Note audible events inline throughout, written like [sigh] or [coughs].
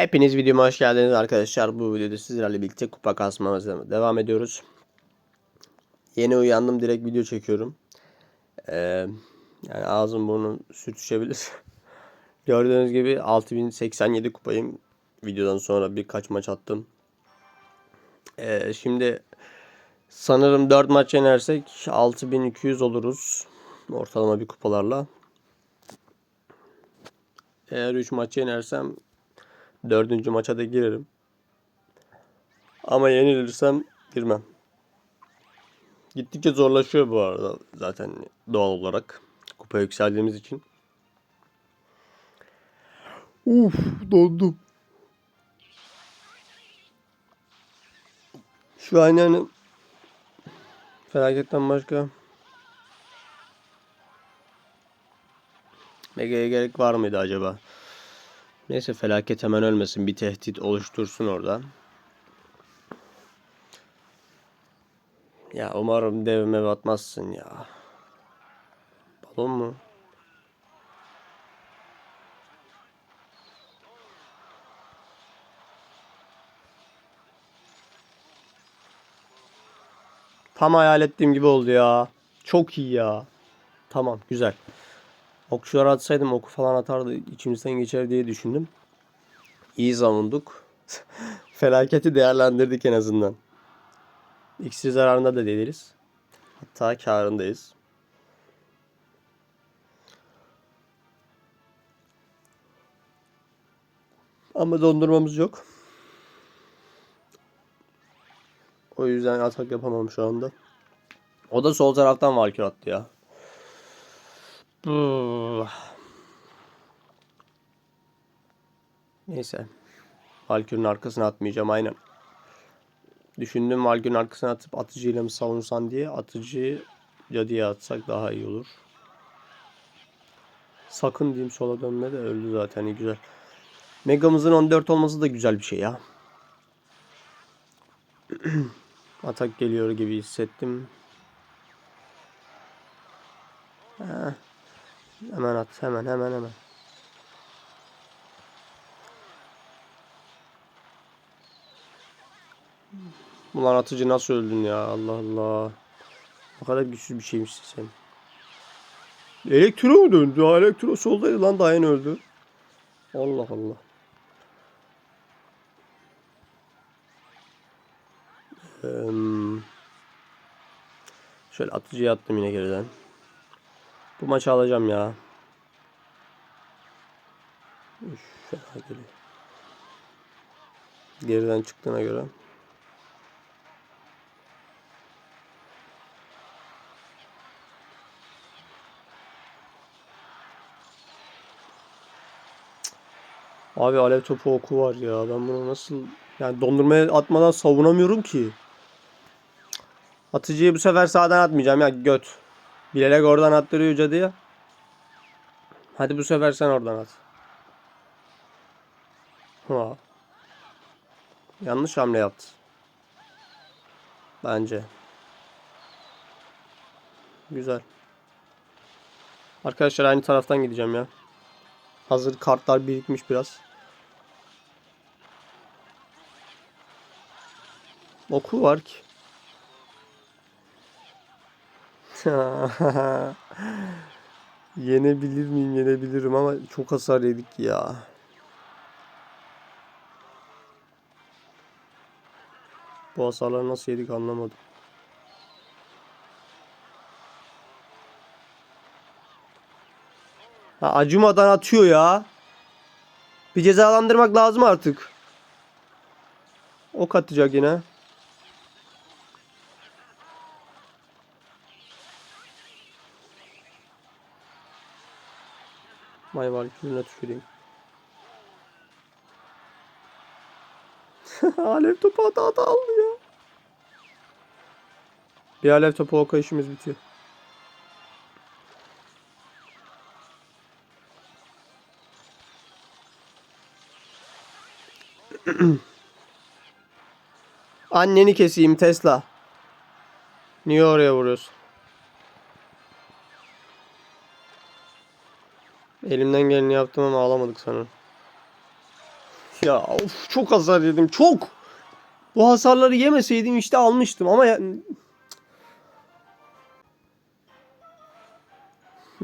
Hepiniz videoma hoş geldiniz arkadaşlar. Bu videoda sizlerle birlikte kupa kasmamıza devam ediyoruz. Yeni uyandım direkt video çekiyorum. Ee, yani ağzım burnum sürtüşebilir. [laughs] Gördüğünüz gibi 6087 kupayım. Videodan sonra birkaç maç attım. Ee, şimdi sanırım 4 maç yenersek 6200 oluruz. Ortalama bir kupalarla. Eğer 3 maç yenersem Dördüncü maça da girerim. Ama yenilirsem girmem. Gittikçe zorlaşıyor bu arada zaten doğal olarak. Kupa yükseldiğimiz için. Uf dondum. Şu an yani felaketten başka Mega'ya gerek var mıydı acaba? Neyse felaket hemen ölmesin. Bir tehdit oluştursun orada. Ya umarım devime batmazsın ya. Balon mu? Tam hayal ettiğim gibi oldu ya. Çok iyi ya. Tamam güzel. Okçular atsaydım oku falan atardı içimizden geçer diye düşündüm. İyi savunduk. [laughs] Felaketi değerlendirdik en azından. İksir zararında da değiliz. Hatta karındayız. Ama dondurmamız yok. O yüzden atak yapamam şu anda. O da sol taraftan Valkyrie attı ya. Neyse. Valkyrie'nin arkasına atmayacağım aynen. Düşündüm Valkyrie'nin arkasına atıp atıcıyla mı savunsan diye atıcıyı cadıya atsak daha iyi olur. Sakın diyeyim sola dönme de öldü zaten iyi güzel. Megamızın 14 olması da güzel bir şey ya. [clears throat] Atak geliyor gibi hissettim. Heh. Hemen at hemen hemen hemen. Ulan atıcı nasıl öldün ya Allah Allah. O kadar güçsüz bir şeymişsin sen. Elektro mu döndü? Elektro soldaydı lan daha yeni öldü. Allah Allah. Şöyle atıcıya attım yine geriden. Bu maçı alacağım ya. Üf. Geriden çıktığına göre. Abi alev topu oku var ya. Ben bunu nasıl yani dondurmaya atmadan savunamıyorum ki. Atıcıyı bu sefer sağdan atmayacağım ya göt. Bilerek oradan attırıyor cadıya. Hadi bu sefer sen oradan at. Ha. Yanlış hamle yaptı. Bence. Güzel. Arkadaşlar aynı taraftan gideceğim ya. Hazır kartlar birikmiş biraz. Oku var ki. [laughs] Yenebilir miyim? Yenebilirim ama çok hasar yedik ya. Bu hasarları nasıl yedik anlamadım. Ha, acımadan atıyor ya. Bir cezalandırmak lazım artık. Ok atacak yine. Vay var külüne tüküreyim. [laughs] alev topu hata hata aldı ya. Bir alev topu oka işimiz bitiyor. [clears throat] Anneni keseyim Tesla. Niye oraya vuruyorsun? Elimden geleni yaptım ama alamadık sanırım. ya. Of çok hasar yedim. Çok. Bu hasarları yemeseydim işte almıştım ama ya...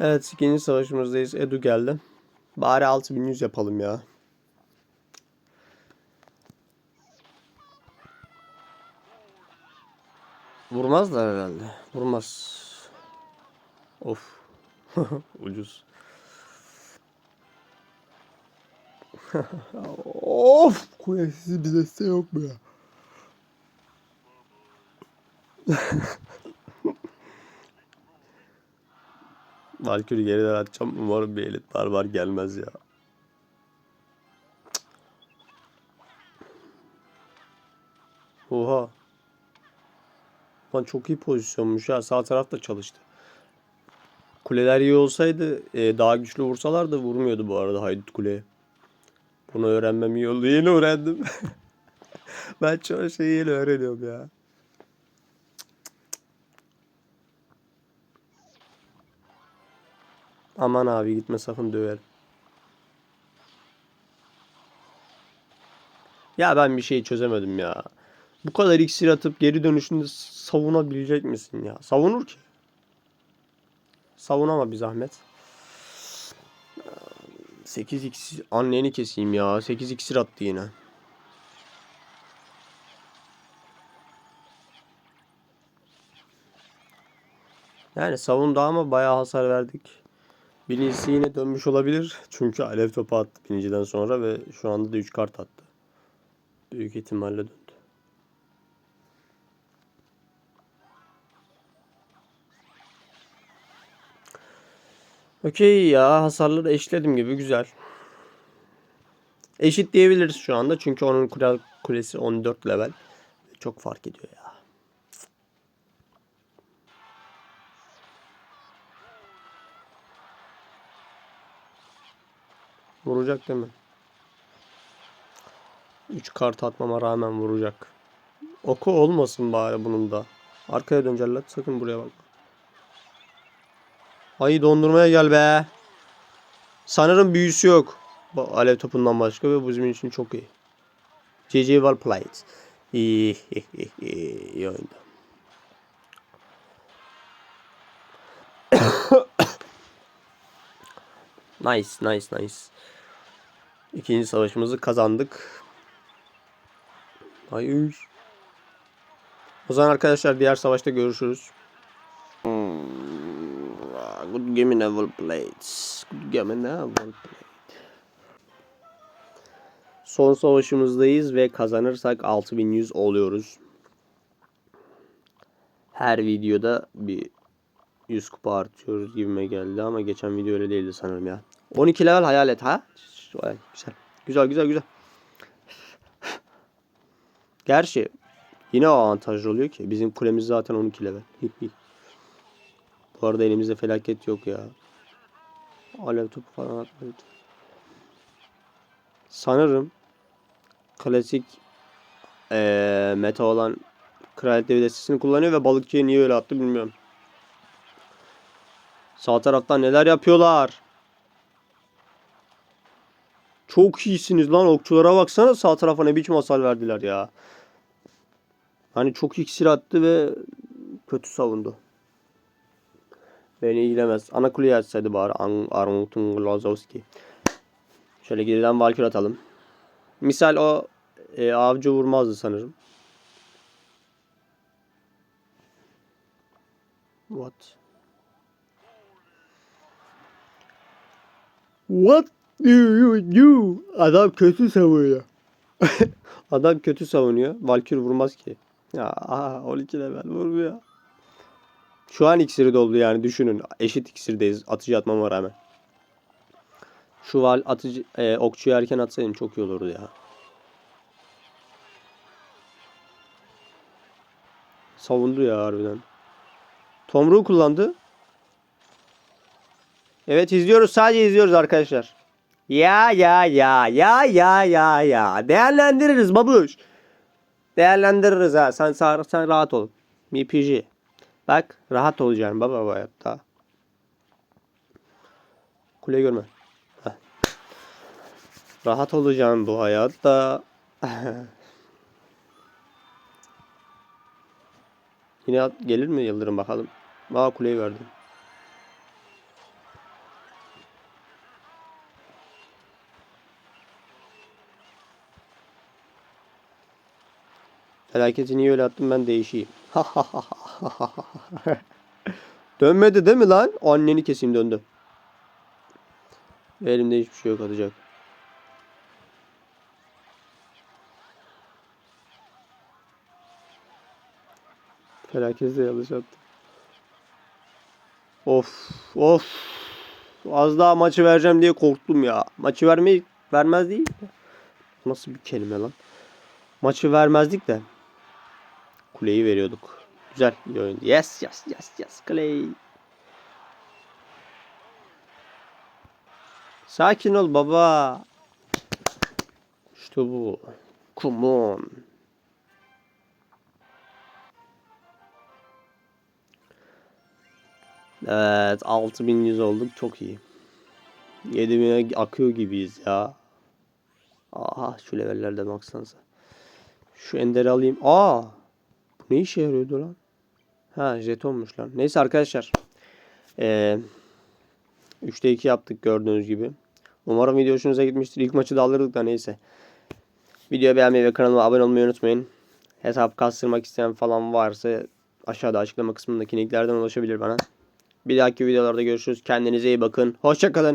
Evet ikinci savaşımızdayız. Edu geldi. Bari 6100 yapalım ya. Vurmazlar herhalde. Vurmaz. Of. [laughs] Ucuz. Of! Kulesiz bir deste yok mu ya? Valkyrie geriden atacağım. Umarım bir elit barbar gelmez ya. Oha. Lan çok iyi pozisyonmuş ya. Sağ taraf da çalıştı. Kuleler iyi olsaydı e, daha güçlü vursalar da vurmuyordu bu arada Haydut Kule'ye. Bunu öğrenmem iyi oldu. Yeni öğrendim. [laughs] ben çoğu şeyi yeni öğreniyorum ya. Aman abi gitme sakın döverim. Ya ben bir şey çözemedim ya. Bu kadar iksir atıp geri dönüşünde savunabilecek misin ya? Savunur ki. Savunama bir zahmet. 8 iksir anneni keseyim ya. 8 iksir attı yine. Yani savundu ama bayağı hasar verdik. Birincisi yine dönmüş olabilir. Çünkü alev topu attı birinciden sonra ve şu anda da 3 kart attı. Büyük ihtimalle döndü. Okey ya hasarları eşledim gibi güzel. Eşit diyebiliriz şu anda çünkü onun kule, kulesi 14 level. Çok fark ediyor ya. Vuracak değil mi? 3 kart atmama rağmen vuracak. Oku olmasın bari bunun da. Arkaya dön cellat sakın buraya bak. Ay dondurmaya gel be. Sanırım büyüsü yok. Alev topundan başka ve bu bizim için çok iyi. GG well played. İyi, iyi, iyi, oyundu. [coughs] nice, nice, nice. İkinci savaşımızı kazandık. Hayır. O zaman arkadaşlar diğer savaşta görüşürüz. Good game never played. Good game never played. Son savaşımızdayız ve kazanırsak 6100 oluyoruz. Her videoda bir 100 kupa artıyoruz gibime geldi ama geçen video öyle değildi sanırım ya. 12 level hayal et ha. Vay, güzel. Güzel güzel güzel. Gerçi yine avantajlı oluyor ki. Bizim kulemiz zaten 12 level. [laughs] Bu arada elimizde felaket yok ya. Alev topu falan atmayı. Sanırım klasik ee, meta olan kraliyet devi destesini kullanıyor ve balıkçıya niye öyle attı bilmiyorum. Sağ taraftan neler yapıyorlar. Çok iyisiniz lan okçulara baksana sağ tarafa ne biçim hasar verdiler ya. Hani çok iksir attı ve kötü savundu. Beni ilgilemez. Ana kuleyi açsaydı bari Ar Armut'un Glazowski. Şöyle geriden Valkür atalım. Misal o e, avcı vurmazdı sanırım. What? What do you do? Adam kötü savunuyor. [laughs] Adam kötü savunuyor. Valkür vurmaz ki. Ya aha 12 level vurmuyor. Şu an iksiri doldu yani düşünün. Eşit iksirdeyiz atıcı atmama rağmen. Şu val atıcı e, okçuyu erken atsaydım çok iyi olurdu ya. Savundu ya harbiden. Tomruğu kullandı. Evet izliyoruz. Sadece izliyoruz arkadaşlar. Ya ya ya ya ya ya ya. Değerlendiririz babuş. Değerlendiririz ha. Sen, sen, sen rahat ol. MPG. Bak rahat olacaksın baba bu hayatta. Kule görme. Rahat olacaksın bu hayatta. [laughs] Yine gelir mi Yıldırım bakalım. Aa kuleyi verdi. Felaketi niye öyle attım ben değişeyim. [laughs] [laughs] Dönmedi değil mi lan? Anneni keseyim döndü. Elimde hiçbir şey yok atacak. Felaketle yanlış. Of of. Az daha maçı vereceğim diye korktum ya. Maçı vermeyi vermez değil. de. Nasıl bir kelime lan? Maçı vermezdik de. Kuleyi veriyorduk. Güzel iyi oyun. Yes yes yes yes Clay. Sakin ol baba. İşte bu. Come on. Evet 6100 olduk çok iyi. 7000'e akıyor gibiyiz ya. Aha şu levellerde baksanıza. Şu enderi alayım. Aa! Bu ne işe yarıyordu lan? Ha jetonmuş lan. Neyse arkadaşlar. Ee, 3'te 2 yaptık gördüğünüz gibi. Umarım video hoşunuza gitmiştir. İlk maçı da alırdık da neyse. Videoyu beğenmeyi ve kanalıma abone olmayı unutmayın. Hesap kastırmak isteyen falan varsa aşağıda açıklama kısmındaki linklerden ulaşabilir bana. Bir dahaki videolarda görüşürüz. Kendinize iyi bakın. Hoşçakalın.